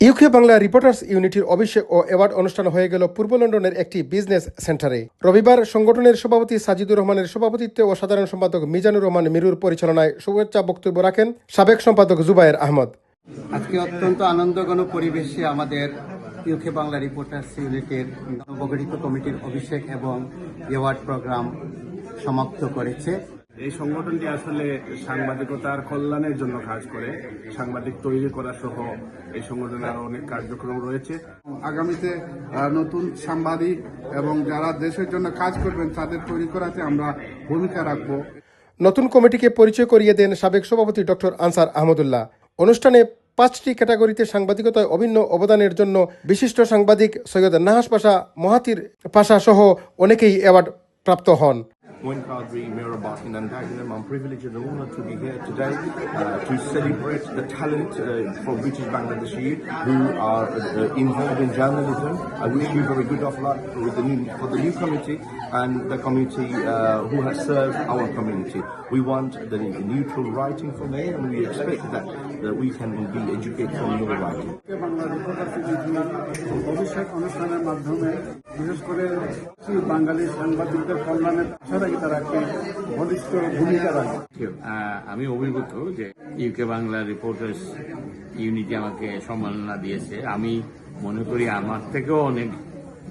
UK Bangla reporters ইউনিটির অভিষেক ও অ্যাওয়ার্ড অনুষ্ঠান হয়ে গেল পূর্ব লন্ডনের একটি বিজনেস সেন্টারে। রবিবার সংগঠনের সভাপতি সাজিদুর রহমানের সভাপতিত্বে ও সাধারণ সম্পাদক মিজানুর রহমান মিরুর পরিচালনায় শুভেচ্ছা বক্তব্য রাখেন সাবেক সম্পাদক জুবায়ের আহমদ। আজকে অত্যন্ত আনন্দঘন পরিবেশে আমাদের ইউকে বাংলা রিপোর্টার্স ইউনিটের নবগঠিত কমিটির অভিষেক এবং অ্যাওয়ার্ড প্রোগ্রাম সমাপ্ত করেছে। এই সংগঠনটি আসলে সাংবাদিকতার কল্যাণের জন্য কাজ করে সাংবাদিক তৈরি করা সহ এই সংগঠনের আরও অনেক কার্যক্রম রয়েছে। আগামীতে নতুন সাংবাদিক এবং যারা দেশের জন্য কাজ করবেন তাদের তৈরি করাতে আমরা ভূমিকা রাখব। নতুন কমিটিকে পরিচয় করিয়ে দেন সাবেক সভাপতি ডক্টর আনসার আহমদুল্লাহ। অনুষ্ঠানে পাঁচটি ক্যাটাগরিতে সাংবাদিকতায় অভিন্ন অবদানের জন্য বিশিষ্ট সাংবাদিক সৈয়দ নাহাস পাশা মহাতির পাশা সহ অনেকেই অ্যাওয়ার্ড প্রাপ্ত হন। Moin Qadri, Mayor of Barking and Dagenham. I'm privileged and honoured to be here today uh, to celebrate the talent uh, from British Bangladeshi who are uh, involved in journalism. I wish you very good of luck with the new, for the new committee and the committee uh, who has served our community. We want the neutral writing from here and we expect that, that we can be educated from your writing. UK Bangla reporters ইউনিটির অভিষেক অনুষ্ঠানের মাধ্যমে বিশেষ করে বাঙালি সাংবাদিকদের কল্যাণে তারা একটি ভূমিকা আমি অভিভূত যে ইউকে বাংলা রিপোর্টার্স ইউনিটি আমাকে সম্মাননা দিয়েছে। আমি মনে করি আমার থেকেও অনেক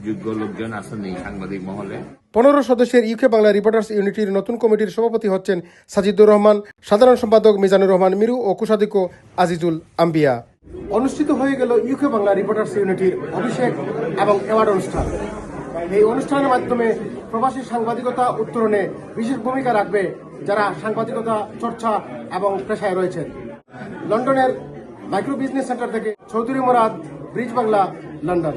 যোগ্য লোকজন আছেন এই সাংবাদিক মহলে। পনেরো সদস্যের ইউকে বাংলা রিপোর্টার্স ইউনিটির নতুন কমিটির সভাপতি হচ্ছেন সাজিদুর রহমান সাধারণ সম্পাদক মিজানুর রহমান মিরু ও কোষাধ্যক্ষ আজিজুল আম্বিয়া। অনুষ্ঠিত হয়ে গেল ইউকে বাংলা রিপোর্টার্স ইউনিটির অভিষেক এবং অ্যাওয়ার্ড অনুষ্ঠান। এই অনুষ্ঠানের মাধ্যমে প্রবাসী সাংবাদিকতা উত্তরণে বিশেষ ভূমিকা রাখবে যারা সাংবাদিকতা, চর্চা এবং পেশায় রয়েছেন। লন্ডনের মাইক্রো বিজনেস সেন্টার থেকে চৌধুরী মোরাদ, ব্রিজ বাংলা, লন্ডন।